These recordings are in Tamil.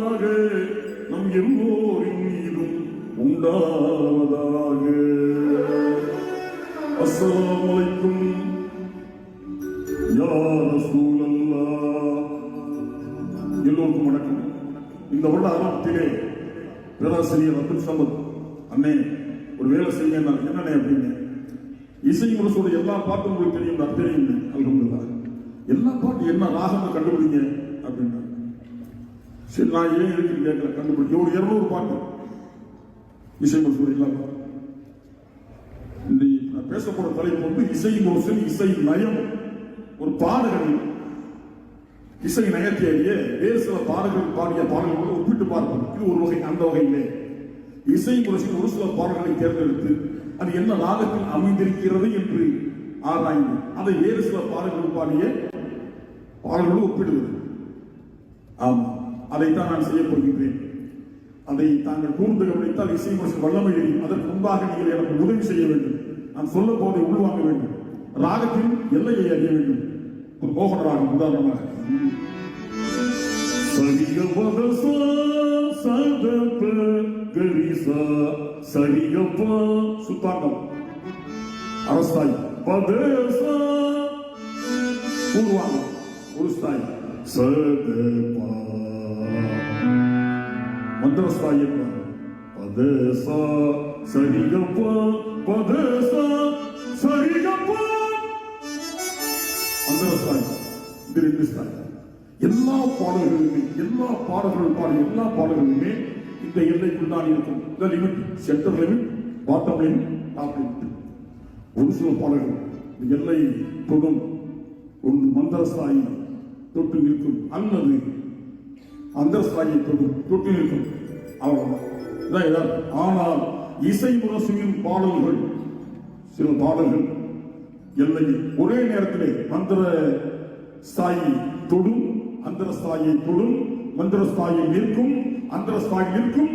உண்டாவதாக நம் எல்லோரின் மீதும் உண்டாவதாக. அஸ்ஸலாமு அலைக்கும். யா எல்லோருக்கும் வணக்கம். இந்த வருட ஆரம்பத்திலே பேராசிரியர் அப்துல் சமத் அண்ணே ஒரு வேலை செய்ய நான் என்னண்ணே அப்படின்னு. இசை முரசோட எல்லா பாட்டும் உங்களுக்கு தெரியும் நான் தெரியும் அல்ஹம்துலில்லாஹ். எல்லா பாட்டு என்ன ராகமா கண்டுபிடிங்க அப்படின்னா சரி நான் ஏன் இருக்குன்னு கேட்கல கண்டுபிடிக்க? ஒரு இருநூறு பாட்டு. இசை முரசோட எல்லா இந்த நான் பேச போற தலைப்பு வந்து இசை முரசல் இசை நயம். ஒரு பாடகன். இசை நயத்தேறிய வேறு சில பாடல்கள் பாடிய பாடல்களோடு ஒப்பிட்டு பார்ப்போம். இது ஒரு வகை அந்த வகையிலே. இசை முரசின் ஒரு சில பாடல்களை தேர்ந்தெடுத்து அது என்ன ராகத்தில் அமைந்திருக்கிறது என்று ஆராய்ந்து அதை வேறு சில பாடல்கள் பாடிய பாடல்களோடு ஒப்பிடுவது. ஆமா அதைத்தான் நான் செய்ய போகின்றேன் அதை தாங்கள் கூர்ந்து கவனித்தால் இசை முரசின் வல்லமை தெரியும் அதற்கு முன்பாக நீங்கள் எனக்கு உதவி செய்ய வேண்டும். நான் சொல்ல போதை உள்வாங்க வேண்டும். ராகத்தின் எல்லையை அறிய வேண்டும். ஒரு மோகன ராகம் உதாரணமாக சரிக பதசா சதப கரிசா. சரிகப்பா சுத்தாண்டம் அரஸ்தாய். பதசா பூர்வாங்கம் ஒரு ஸ்தாய். சதபா மந்திரஸ்தாய் என்பார் பதசா சரிகப்பா பதசா சரிகப்பா. அந்தஸ்தாய் இது ரெண்டு ஸ்தாய் எல்லா பாடல்களுமே எல்லா பாடல்கள் பாட எல்லா பாடல்களுமே இந்த எல்லைக்குள் தான் இருக்கும். இந்த limit centre limit bottom limit top limit ஒரு சில பாடல்கள் இந்த எல்லை தொடும் ஒன்று மந்திரஸ்தாயி தொட்டு நிற்கும். அல்லது அந்தஸ்தாயை தொடும் தொட்டு நிற்கும். அவ்வளவுதான் ஆனால் இசை முரசுவின் பாடல்கள் சில பாடல்கள் எல்லையில் ஒரே நேரத்தில் மந்திர ஸ்தாயி தொடும் அந்தர ஸ்தாயை தொடும் மந்திர ஸ்தாயை நிற்கும் அந்தர ஸ்தாய் நிற்கும்.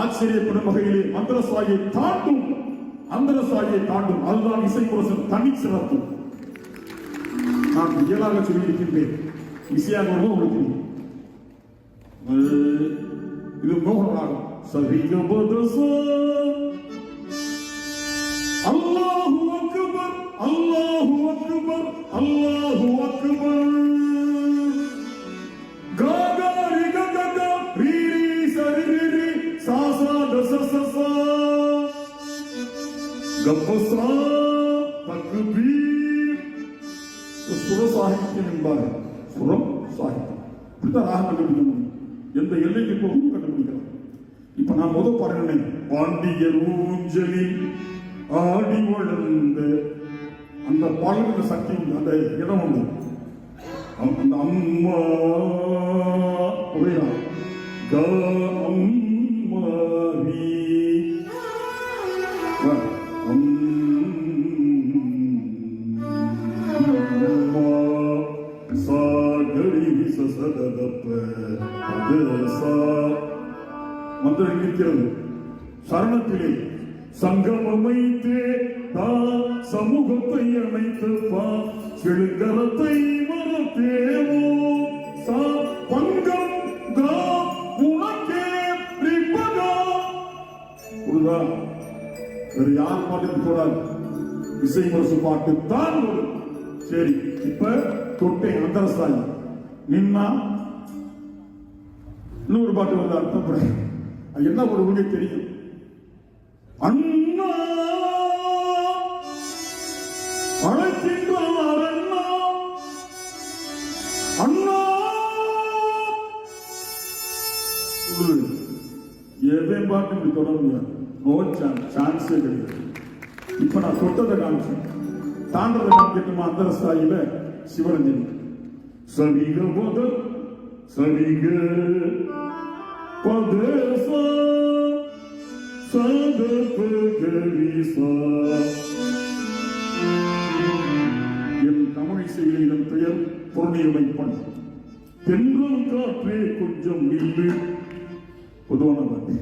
ஆச்சரியப்படும் வகையிலே மந்திர ஸ்தாயை தாண்டும் அந்தர ஸ்தாயை தாண்டும். அதுதான் இசை முரசன் தனி சிறப்பு நான் இயலாக சொல்லியிருக்கின்றேன். இசையாக உங்களுக்கு தெரியும். அஹ், இது மோகனராகம் சரிகபதசா அல்லாஹு அக்பர் அல்லாஹு அக்பர் அல்லாஹு அக்பர் காகாரி ககக ரீரி சரிரி சாசா தசசசா கப்பசா தக்பீர் சுர சாகித்யம் என்பார்கள் சுரம் சாகித்யம் இப்படித்தான் ராகம் கண்டுபிடிக்க முடியும் எந்த எல்லைக்கு போகும்? கண்டுபிடிக்கலாம் இப்ப நான் முதல் பாருங்க பாண்டியர் ஊஞ்சலில் ஆடி வளர்ந்த அந்த பாடலுக்கு சக்தி உண்டு அந்த இடம் உண்டு. அந்த அம்மா புரியுதா? இருக்கிறது. சரணத்திலே சங்கமமைத்தே தா சமூகத்தை அமைத்து செழுங்கரத்தை மறத்தேவோ பங்கம் உனக்கே புரியுதா வேற யார் பாட்டுக்கு கூடாது இசை முரசு பாட்டு தான் வரும். சரி இப்ப தொட்டேன் அந்தரஸ்தாயி நின்னா இன்னொரு பாட்டு வந்து அர்த்தம் அது என்ன ஒரு உங்களுக்கு தெரியும்? அண்ணா! அழைக்கின்றார் அண்ணா! அண்ணா! சொல்லு. பார்த்து பாட்டு இப்படி தொட முடியாது நோ சான்ஸ் சான்ஸே கிடையாது. இப்போ நான் தொட்டதை காமிச்சேன். தாண்டதை காமிக்கட்டுமா அந்த ஸ்தாயில சிவரஞ்சனி. சரிக போத சரிக பதேசா சத பகரிசா என் தமிழ் செய்ய இதன் பெயர் பொருளியமை பண். தென்றல் காற்றே கொஞ்சம் நில்லு. பொதுவான பாட்டு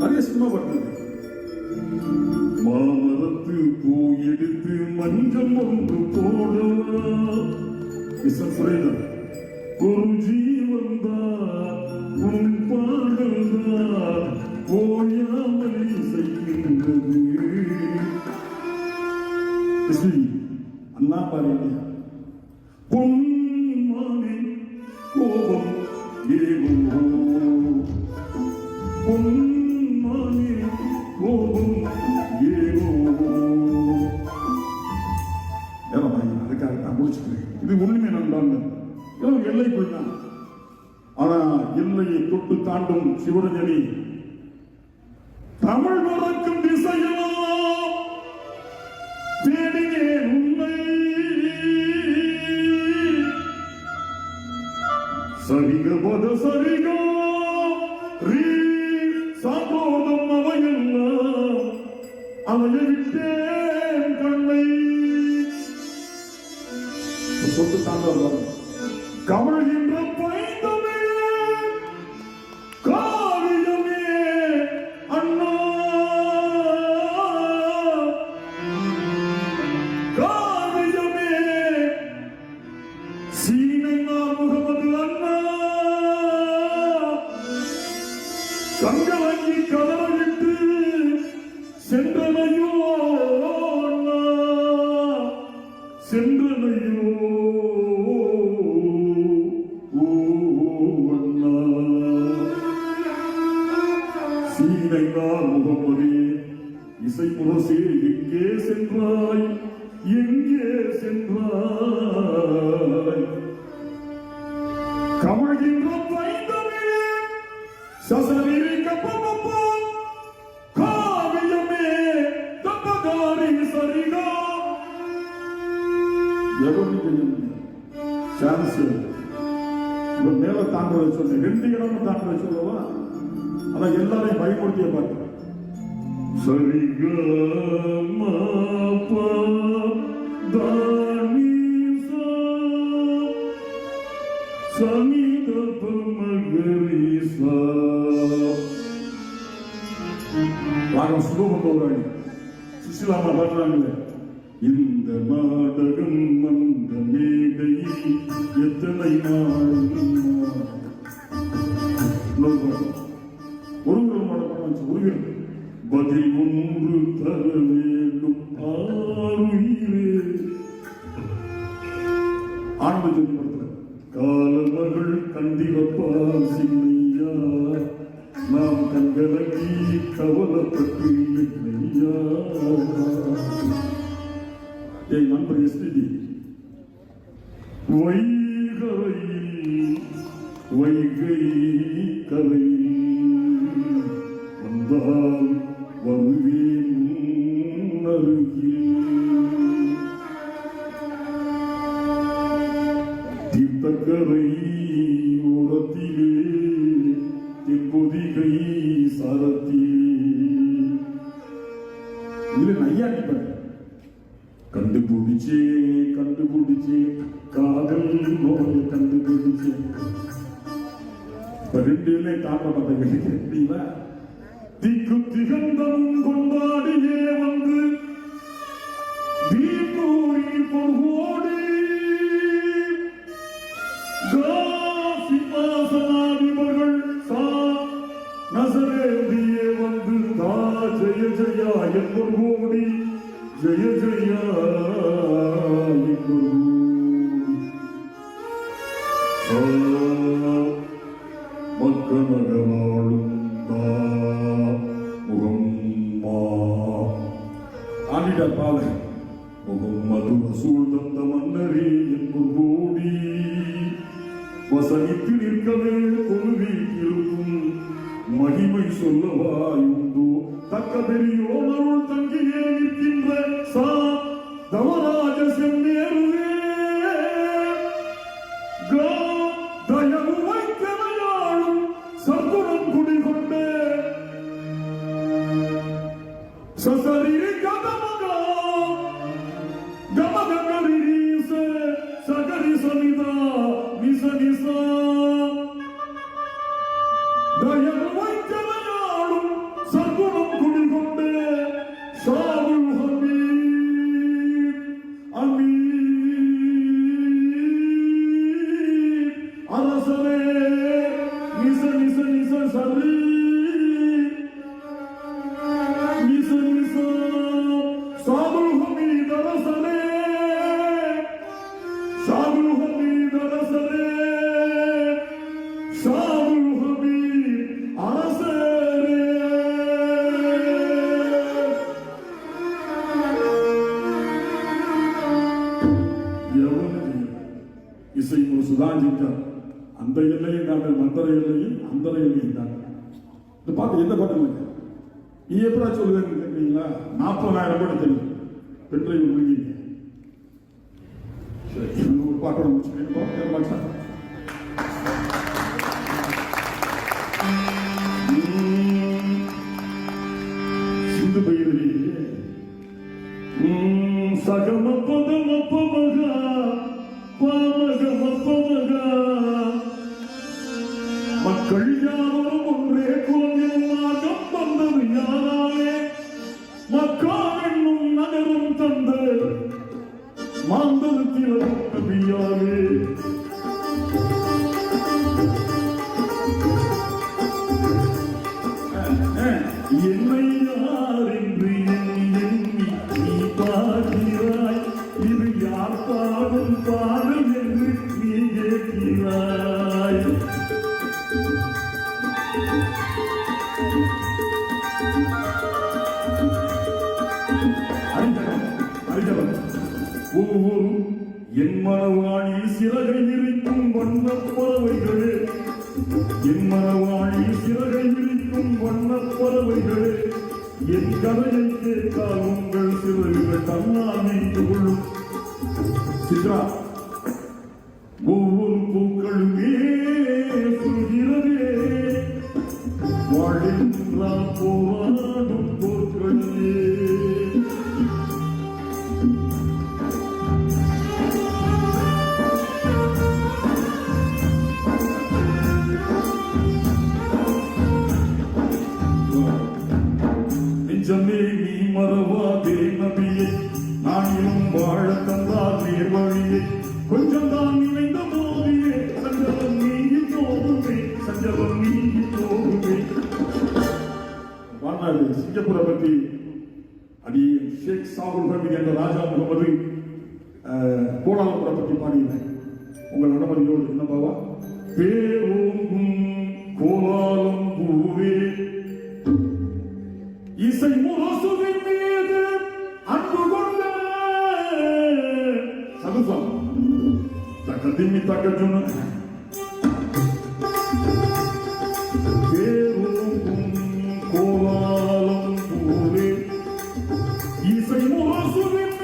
நிறைய சினிமா பாட்டு. மாமரத்து பூ எடுத்து மஞ்சள் ஒன்று போடவா? Guruji Esli, anna parede. Kun தாண்டும் சிவரஞ்சனி இசை எங்கே சென்றாய் எங்கே சென்றாய்? கமழ்கின்ற பைந்தமே சசரீரி கப்பமப்போ காவியமே தப்பகாரி சரிகா எவனுக்கு சான்ஸ் மேல தாண்ட வச்சு ரெண்டு இடமும் தாண்ட சொல்லவா? ஆனா எல்லாரையும் பயமுறுத்திய பார்க்கிறேன் சுகமந்தோராணி சுசிலாமா பாடுறாங்களே இந்த நாடகம் அந்த மேடை எத்தனை நாள் ஒருவர் மடப்படம் ஒருவர் பதில் ஒன்று தர வேண்டும் ஆறுயிரே. ஆனந்த ஜோதி படத்துல காலமகள் கண்டிவப்பால் சின்னையா. நாம் கண்கலங்கி கவலப்பட்டு இல்லையா என் நண்பர் எஸ்பிடி வைகரையில் வைகை கரையில் வந்தால் ரெண்டு இல்லை தாண்ட மாட்டேங்க திக்கு திகந்தம் கொண்டாடியே வந்து தீப்பூரி பொருகோடி. சிம்மாசனாதிபர்கள் சா நசரேந்தியே வந்து தா ஜெய ஜெயா என்பர் கோடி. ஜெய ஜெயா ஆண்டிட்டார் பாவை முகம்மது ரசூல் தந்த மன்னரே என்பர் கோடி வசனித்து நிற்கவே கொள்வீட்டிருக்கும் மகிமை சொல்லவாயுண்டோ தக்க பெரியோர் அருள் தங்கியே நிற்கின்ற சா தவராஜ செம்மேருவே கா தயவு வைத்தனையாளும் சர்க்குணம் குடிகொண்டே சசரிரி கதமகா ساسے سا درس رے ساس اسی کو سدھان جیتا அந்த எல்லையை தாண்டல் மந்திர எல்லையும் அந்த எல்லையும் தாண்டல் இந்த பாட்டு எந்த பாட்டு இல்லை நீ எப்படா சொல்லுவேன்னு கேட்குறீங்களா நாற்பதாயிரம் பாட்டு தெரியும். பெற்றை முடிஞ்சீங்க சரி ஒரு பாட்டோட முடிச்சுக்கிறேன் சிந்து பயிரிலே சகம பதம என் கதையை கேட்டால் உங்கள் சிறகுகள் தன்னால் நீண்டு கொள்ளும். சித்ரா கோலாலம்புரை பற்றி பாடினேன் உங்கள் அனுமதியோடு என்ன பாவா பேரோங்கும் கோலாலம்பூவே. இசை முரசுவின் மீது அன்பு கொண்ட சதுசம் தக்க திம்மி தக்க சொன்ன பேரூரும் கோலாலம் பூவே இசை முரசுவின்